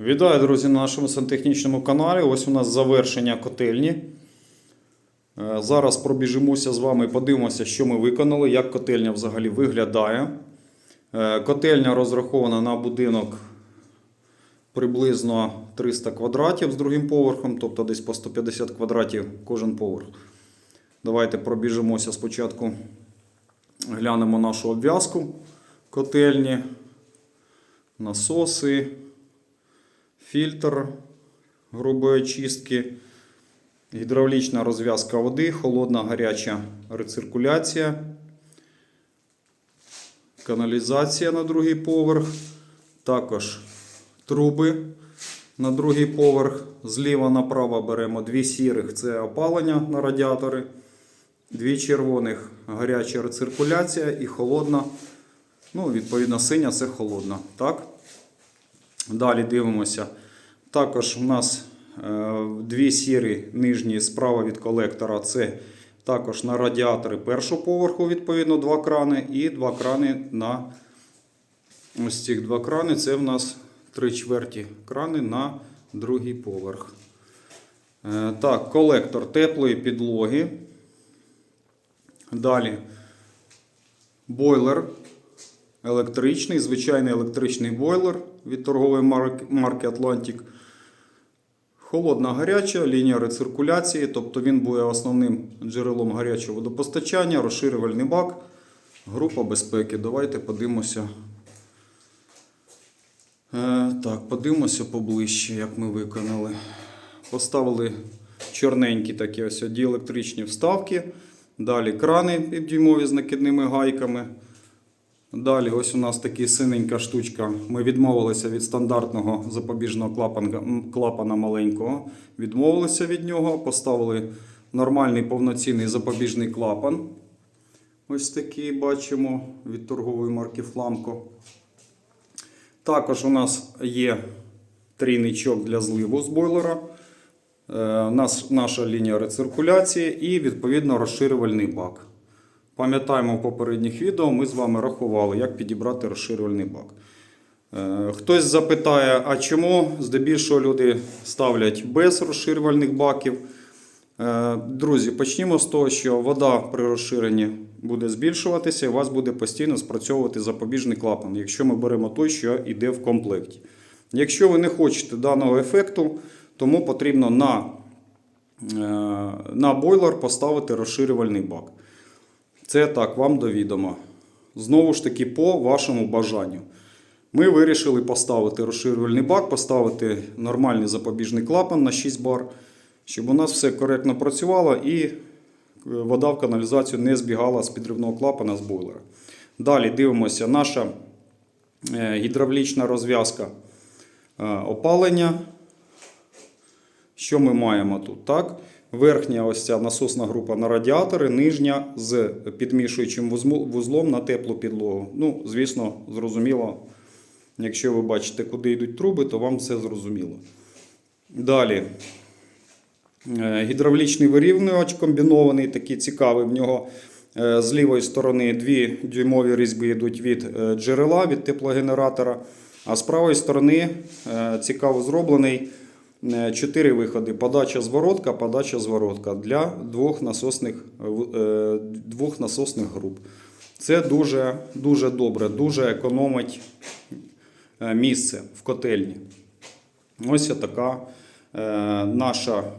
Вітаю, друзі, на нашому сантехнічному каналі. Ось у нас завершення котельні. Е, Зараз пробіжимося з вами, і подивимося, що ми виконали, як котельня взагалі виглядає. Е, Котельня розрахована на будинок приблизно 300 квадратів з другим поверхом, тобто десь по 150 квадратів кожен поверх. Давайте пробіжимося спочатку, глянемо нашу обв'язку котельні, насоси фільтр грубої очистки, гідравлічна розв'язка води, холодна гаряча рециркуляція, каналізація на другий поверх, також труби на другий поверх. Зліва направо беремо дві сірих це опалення на радіатори, дві червоних гаряча рециркуляція і холодна. Ну, відповідно, синя це холодна. Так? Далі дивимося. Також у нас е, дві сірі нижні справа від колектора. Це також на радіатори першого поверху, відповідно, два крани. І два крани на ось цих два крани. Це в нас три чверті крани на другий поверх. Е, так, колектор теплої підлоги. Далі бойлер електричний, звичайний електричний бойлер від торгової марки, Atlantic. Холодна гаряча лінія рециркуляції, тобто він буде основним джерелом гарячого водопостачання, розширювальний бак, група безпеки. Давайте подивимося. Е, так, подивимося поближче, як ми виконали. Поставили чорненькі такі ось діелектричні вставки. Далі крани півдюймові з накидними гайками. Далі, ось у нас така синенька штучка. Ми відмовилися від стандартного запобіжного клапана, клапана маленького. Відмовилися від нього, поставили нормальний повноцінний запобіжний клапан. Ось такий бачимо від торгової марки Фламко. Також у нас є трійничок для зливу з бойлера. Е, наша лінія рециркуляції і відповідно розширювальний бак. Пам'ятаємо в попередніх відео, ми з вами рахували, як підібрати розширювальний бак. Е, Хтось запитає, а чому здебільшого люди ставлять без розширювальних баків. Е, Друзі, почнімо з того, що вода при розширенні буде збільшуватися, і у вас буде постійно спрацьовувати запобіжний клапан, якщо ми беремо той, що йде в комплекті. Якщо ви не хочете даного ефекту, тому потрібно на, е, на бойлер поставити розширювальний бак. Це так, вам до відома. Знову ж таки, по вашому бажанню. Ми вирішили поставити розширювальний бак, поставити нормальний запобіжний клапан на 6 бар, щоб у нас все коректно працювало і е, вода в каналізацію не збігала з підривного клапана з бойлера. Далі дивимося, наша е, гідравлічна розв'язка е, опалення. Що ми маємо тут? Так? Верхня ось ця насосна група на радіатори, нижня з підмішуючим вузлом на теплу підлогу. Ну, звісно, зрозуміло, якщо ви бачите, куди йдуть труби, то вам все зрозуміло. Далі. Е, Гідравлічний вирівнювач комбінований, такий цікавий. В нього е, з лівої сторони дві дюймові різьби йдуть від е, джерела, від теплогенератора, а з правої сторони цікаво зроблений. Е, Чотири виходи: подача зворотка, подача зворотка для двох насосних, е, двох насосних груп. Це дуже, дуже добре, дуже економить е, місце в котельні. Ось така е, наша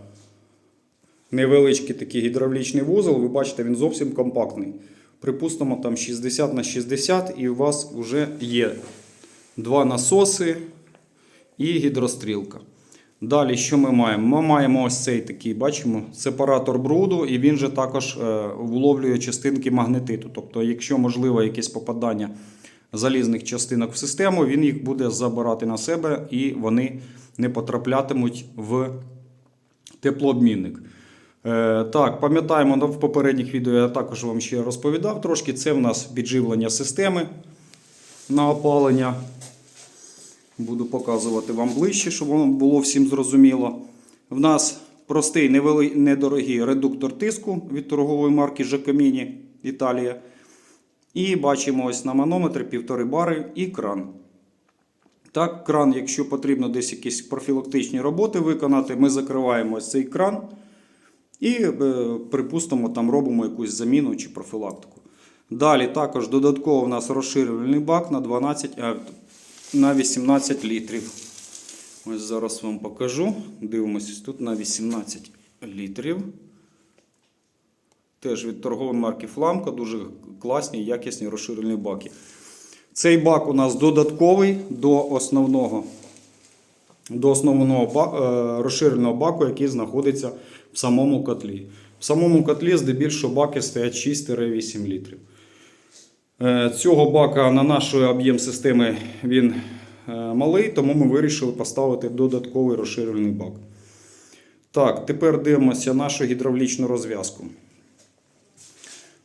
невеличкий такий гідравлічний вузол. Ви бачите, він зовсім компактний. Припустимо, там 60 на 60, і у вас вже є два насоси і гідрострілка. Далі, що ми маємо? Ми маємо ось цей такий, бачимо, сепаратор бруду, і він же також е, вловлює частинки магнетиту. Тобто, якщо можливо якесь попадання залізних частинок в систему, він їх буде забирати на себе і вони не потраплятимуть в теплообмінник. Е, так, пам'ятаємо, в попередніх відео я також вам ще розповідав трошки. Це в нас підживлення системи на опалення. Буду показувати вам ближче, щоб воно було всім зрозуміло. В нас простий недорогий редуктор тиску від торгової марки Giacomini Італія. І бачимо ось на манометрі 1,5 бари і кран. Так, кран, якщо потрібно десь якісь профілактичні роботи виконати, ми закриваємо ось цей кран і, е, припустимо, там робимо якусь заміну чи профілактику. Далі також додатково у нас розширювальний бак на 12, е, на 18 літрів. Ось зараз вам покажу. Дивимося тут на 18 літрів. Теж від торгової марки Фламка, дуже класні, якісні розширені баки. Цей бак у нас додатковий до основного, до основного е, розширеного баку, який знаходиться в самому котлі. В самому котлі здебільшого баки стоять 6-8 літрів. Е, Цього бака на нашої об'єм системи він е, малий, тому ми вирішили поставити додатковий розширений бак. Так, тепер дивимося нашу гідравлічну розв'язку.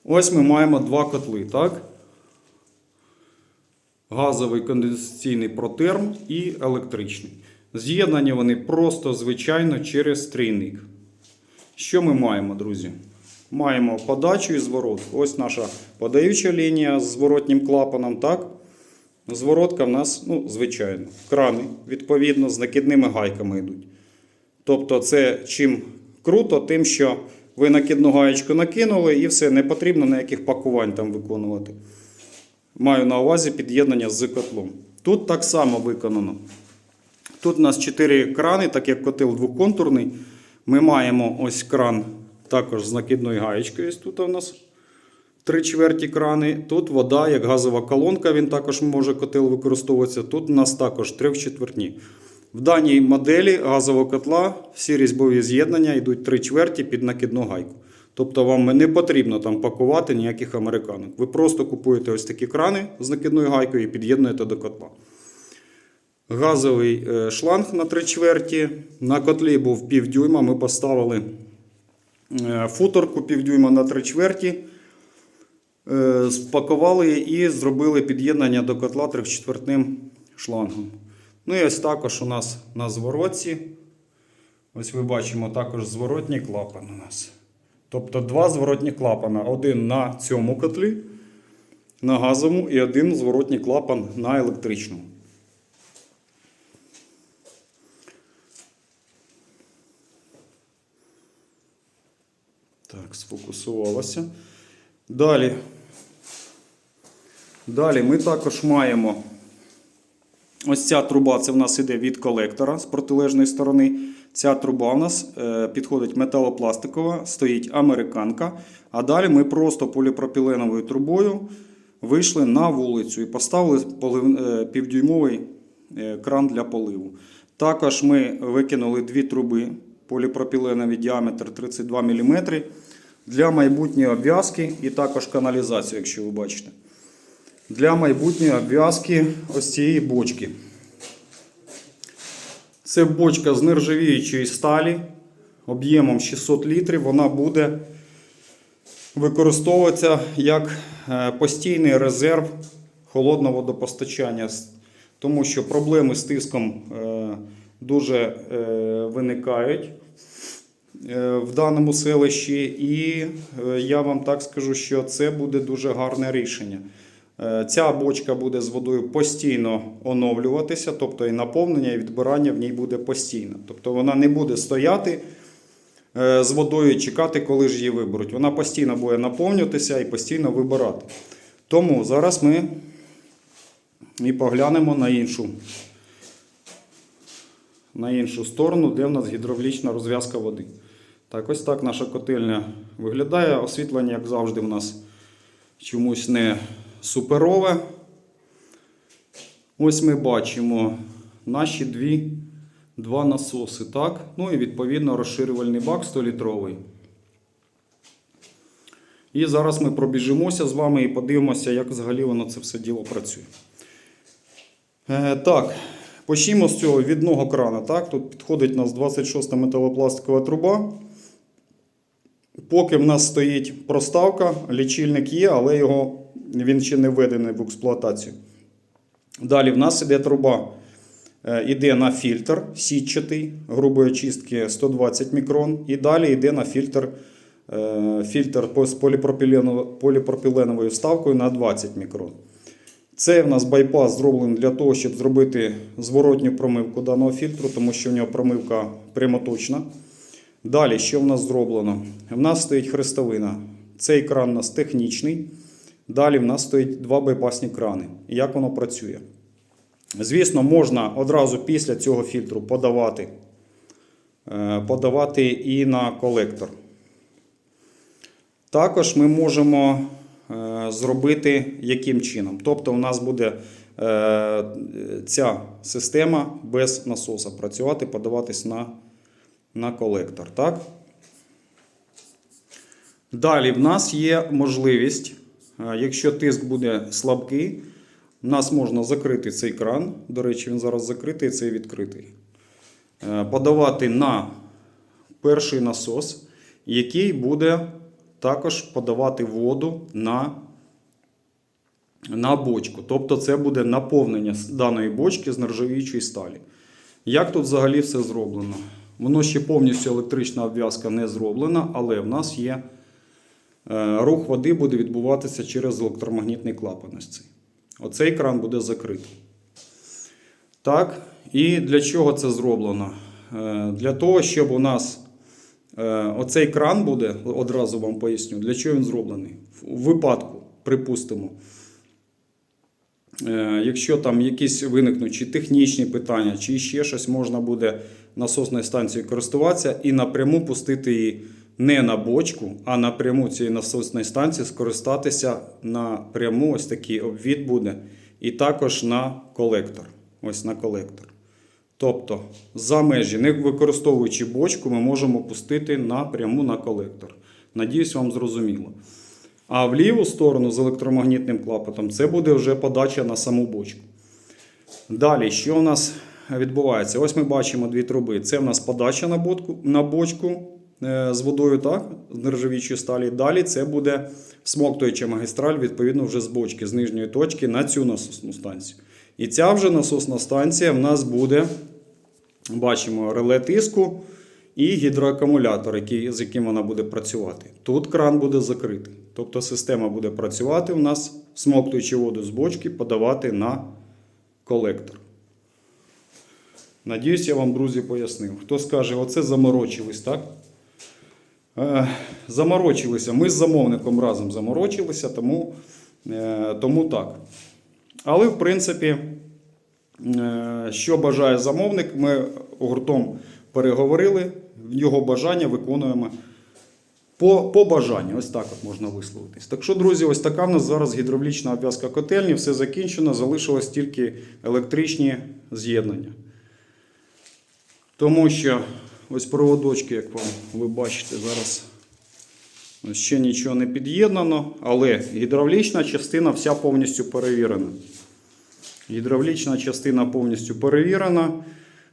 Ось ми маємо два котли, так? Газовий конденсаційний протерм і електричний. З'єднані вони просто звичайно через трійник. Що ми маємо, друзі? Маємо подачу і зворотку. Ось наша подаюча лінія з зворотнім клапаном, так? Зворотка в нас, ну, звичайно, крани, відповідно, з накидними гайками йдуть. Тобто, це чим круто, тим, що ви накидну гаєчку накинули і все, не потрібно ніяких пакувань там виконувати. Маю на увазі під'єднання з котлом. Тут так само виконано. Тут у нас 4 крани, так як котел двоконтурний. Ми маємо ось кран також з накидною гаєчкою. Тут у нас 3 чверті крани. Тут вода, як газова колонка, він також може котел використовуватися. Тут у нас також 3 четвертні. В даній моделі газового котла всі різьбові з'єднання йдуть 3 чверті під накидну гайку. Тобто вам не потрібно там пакувати ніяких американок. Ви просто купуєте ось такі крани з накидною гайкою і під'єднуєте до котла. Газовий е, шланг на 3 чверті. На котлі був півдюйма. Ми поставили футорку півдюйма на 3 чверті. Е, Спакували і зробили під'єднання до котла трьохчетвертним шлангом. Ну і ось також у нас на зворотці. Ось ви бачимо також зворотній клапан у нас. Тобто два зворотні клапана. Один на цьому котлі, на газовому, і один зворотній клапан на електричному. Так, сфокусувалося. Далі. Далі ми також маємо ось ця труба, це в нас іде від колектора з протилежної сторони. Ця труба у нас е, підходить металопластикова, стоїть американка. А далі ми просто поліпропіленовою трубою вийшли на вулицю і поставили е, півдюймовий е, кран для поливу. Також ми викинули дві труби поліпропіленові діаметр 32 мм для майбутньої обв'язки і також каналізацію, якщо ви бачите. Для майбутньої обв'язки ось цієї бочки. Це бочка з нержавіючої сталі об'ємом 600 літрів. Вона буде використовуватися як е, постійний резерв холодного водопостачання, тому що проблеми з тиском е, дуже е, виникають в даному селищі, і е, я вам так скажу, що це буде дуже гарне рішення. Е, Ця бочка буде з водою постійно оновлюватися, тобто і наповнення, і відбирання в ній буде постійно. Тобто вона не буде стояти е, з водою і чекати, коли ж її виберуть. Вона постійно буде наповнюватися і постійно вибирати. Тому зараз ми і поглянемо на іншу, на іншу сторону, де в нас гідравлічна розв'язка води. Так, ось так наша котельня виглядає. Освітлення, як завжди, в нас чомусь не суперове. Ось ми бачимо наші дві, два насоси. Так? Ну і відповідно розширювальний бак 100-літровий. І зараз ми пробіжимося з вами і подивимося, як взагалі воно це все діло працює. Е, так, почнімо з цього відного крана. Так? Тут підходить у нас 26 металопластикова труба. Поки в нас стоїть проставка, лічильник є, але його, він ще не введений в експлуатацію. Далі в нас іде труба. Е, Іде на фільтр сітчатий грубої чистки 120 мікрон. І далі йде на фільтр, е, фільтр з поліпропіленовою вставкою на 20 мікрон. Це в нас байпас зроблений для того, щоб зробити зворотню промивку даного фільтру, тому що в нього промивка прямоточна. Далі, що в нас зроблено? В нас стоїть хрестовина. Цей кран у нас технічний. Далі в нас стоїть два байпасні крани. Як воно працює? Звісно, можна одразу після цього фільтру подавати, е, подавати і на колектор. Також ми можемо е, зробити яким чином. Тобто, у нас буде е, ця система без насоса працювати, подаватись на, на колектор. Так? Далі в нас є можливість, е, якщо тиск буде слабкий, в нас можна закрити цей кран. До речі, він зараз закритий, цей відкритий. Е, Подавати на перший насос, який буде також подавати воду на, на бочку. Тобто це буде наповнення даної бочки з нержавіючої сталі. Як тут взагалі все зроблено? Воно ще повністю електрична обв'язка не зроблена, але в нас є е, рух води буде відбуватися через електромагнітний клапан. Оцей кран буде закритий. Так, і для чого це зроблено? Е, Для того, щоб у нас е, оцей кран буде, одразу вам поясню, для чого він зроблений. У випадку, припустимо, якщо там якісь виникнуть чи технічні питання, чи ще щось, можна буде насосною станцією користуватися і напряму пустити її не на бочку, а напряму цієї насосної станції скористатися напряму, ось такий обвід буде, і також на колектор. Ось на колектор. Тобто, за межі, не використовуючи бочку, ми можемо пустити напряму на колектор. Надіюсь, вам зрозуміло. А в ліву сторону з електромагнітним клапотом це буде вже подача на саму бочку. Далі, що у нас відбувається? Ось ми бачимо дві труби. Це в нас подача на, бочку, на бочку е, з водою, так, з нержавіючої сталі. Далі це буде всмоктуюча магістраль, відповідно, вже з бочки, з нижньої точки на цю насосну станцію. І ця вже насосна станція в нас буде, бачимо, реле тиску і гідроакумулятор, який, з яким вона буде працювати. Тут кран буде закритий. Тобто система буде працювати у нас, смоктуючи воду з бочки, подавати на колектор. Надіюсь, я вам, друзі, пояснив. Хто скаже, оце заморочились, так? Е, заморочилися. Ми з замовником разом заморочилися, тому, е, тому так. Але, в принципі, е, що бажає замовник, ми гуртом переговорили, його бажання виконуємо по, по бажанню. Ось так от можна висловитись. Так що, друзі, ось така в нас зараз гідравлічна обв'язка котельні, все закінчено, залишилось тільки електричні з'єднання. Тому що ось проводочки, як вам ви бачите, зараз ще нічого не під'єднано, але гідравлічна частина вся повністю перевірена. Гідравлічна частина повністю перевірена,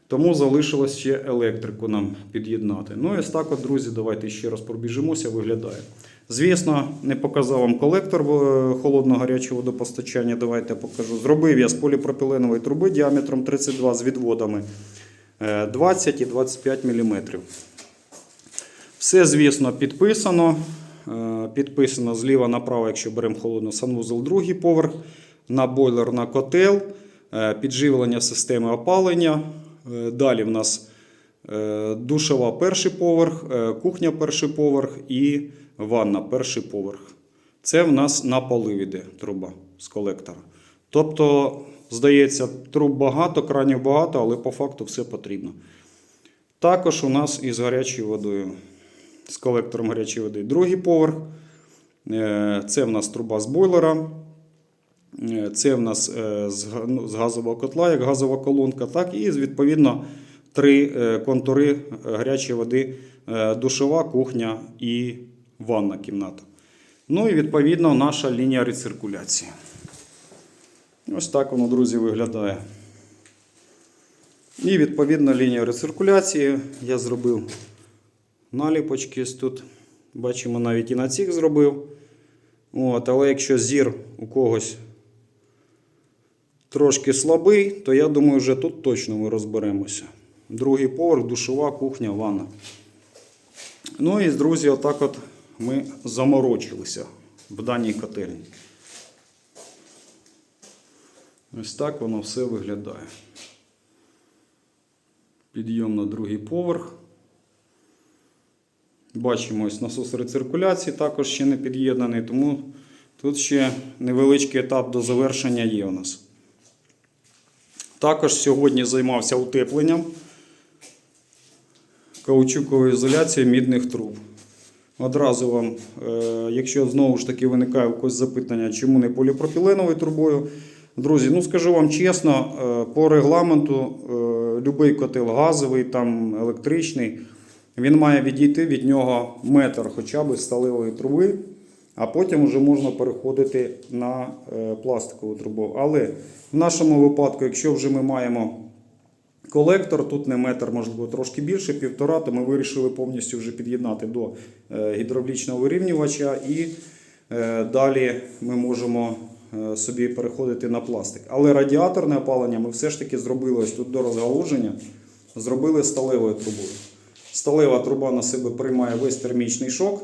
тому залишилось ще електрику нам під'єднати. Ну і ось так, от, друзі, давайте ще раз пробіжимося, виглядає. Звісно, не показав вам колектор е, холодно-гарячого водопостачання. Давайте покажу. Зробив я з поліпропіленової труби діаметром 32 з відводами 20 і 25 мм. Все, звісно, підписано. Е, Підписано зліва направо, якщо беремо холодно санвузол, другий поверх, на бойлер на котел, е, підживлення системи опалення. Е, Далі в нас е, душова перший поверх, е, кухня перший поверх і ванна перший поверх. Це в нас на полив іде труба з колектора. Тобто, здається, труб багато, кранів багато, але по факту все потрібно. Також у нас із гарячою водою, з колектором гарячої води другий поверх. Е, Це в нас труба з бойлера. Е, Це в нас е, ну, з газового котла, як газова колонка, так і відповідно три контури гарячої води: душова, кухня і ванна кімната. Ну і відповідно наша лінія рециркуляції. Ось так воно, друзі, виглядає. І відповідно лінія рециркуляції я зробив наліпочки тут. Бачимо, навіть і на цих зробив. От, але якщо зір у когось трошки слабий, то я думаю, вже тут точно ми розберемося. Другий поверх, душова, кухня, ванна. Ну і, друзі, отак от ми заморочилися в даній котельні. Ось так воно все виглядає. Підйом на другий поверх. Бачимо ось насос рециркуляції також ще не під'єднаний, тому тут ще невеличкий етап до завершення є у нас. Також сьогодні займався утепленням каучуковою ізоляцією мідних труб. Одразу вам, е, якщо знову ж таки виникає якось запитання, чому не поліпропіленовою трубою. Друзі, ну скажу вам чесно, е, по регламенту е, будь-який котел газовий, там електричний, він має відійти від нього метр хоча б сталевої труби, а потім вже можна переходити на е, пластикову трубу. Але в нашому випадку, якщо вже ми маємо колектор, тут не метр, можливо, трошки більше, півтора, то ми вирішили повністю вже під'єднати до гідравлічного вирівнювача і далі ми можемо собі переходити на пластик. Але радіаторне опалення ми все ж таки зробили ось тут до розгалуження, зробили сталевою трубою. Сталева труба на себе приймає весь термічний шок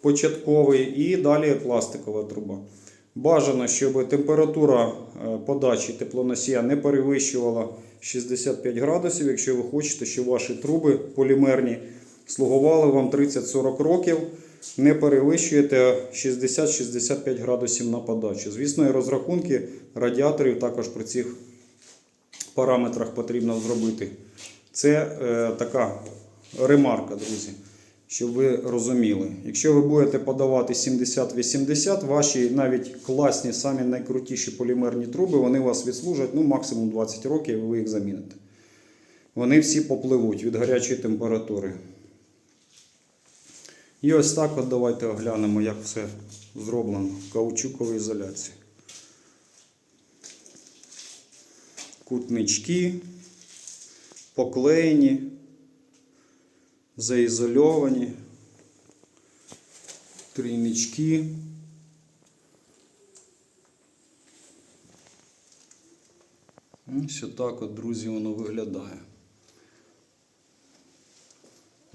початковий і далі пластикова труба. Бажано, щоб температура е, подачі теплоносія не перевищувала 65 градусів, якщо ви хочете, щоб ваші труби полімерні слугували вам 30-40 років, не перевищуєте 60-65 градусів на подачу. Звісно, і розрахунки радіаторів також при цих параметрах потрібно зробити. Це е, така ремарка, друзі, щоб ви розуміли. Якщо ви будете подавати 70-80, ваші навіть класні, самі найкрутіші полімерні труби, вони вас відслужать ну, максимум 20 років, і ви їх заміните. Вони всі попливуть від гарячої температури. І ось так от давайте оглянемо, як все зроблено в каучуковій ізоляції. Кутнички поклеєні, заізольовані, трійнички. Ось отак от, друзі, воно виглядає.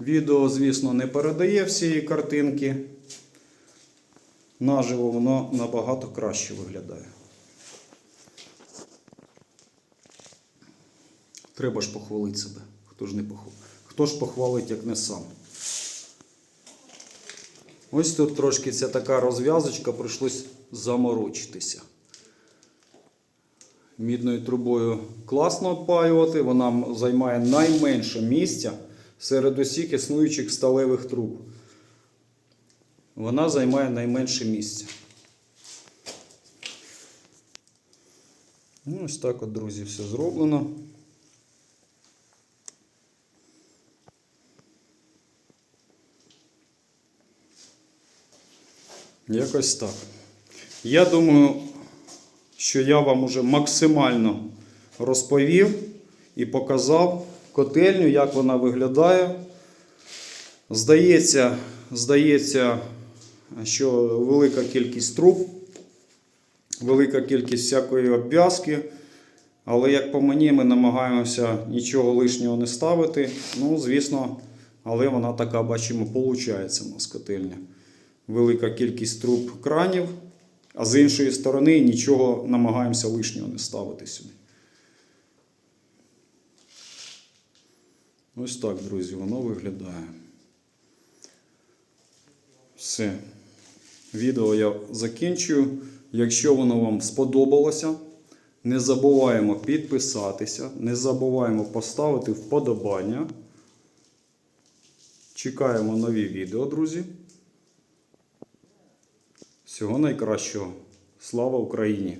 Відео, звісно, не передає всієї картинки. Наживо воно набагато краще виглядає. Треба ж похвалити себе. Хто ж не похвалить? Хто ж похвалить, як не сам? Ось тут трошки ця така розв'язочка, прийшлось заморочитися. Мідною трубою класно опаювати, вона займає найменше місця серед усіх існуючих сталевих труб. Вона займає найменше місця. Ну, ось так от, друзі, все зроблено. Якось так. Я думаю, що я вам уже максимально розповів і показав котельню, як вона виглядає. Здається, здається, що велика кількість труб, велика кількість всякої обв'язки. Але як по мені, ми намагаємося нічого лишнього не ставити. Ну, звісно, але вона така, бачимо, виходить у нас котельня. Велика кількість труб кранів, а з іншої сторони нічого намагаємося лишнього не ставити сюди. Ось так, друзі, воно виглядає. Все. Відео я закінчую. Якщо воно вам сподобалося, не забуваємо підписатися, не забуваємо поставити вподобання. Чекаємо нові відео, друзі. Всього найкращого. Слава Україні!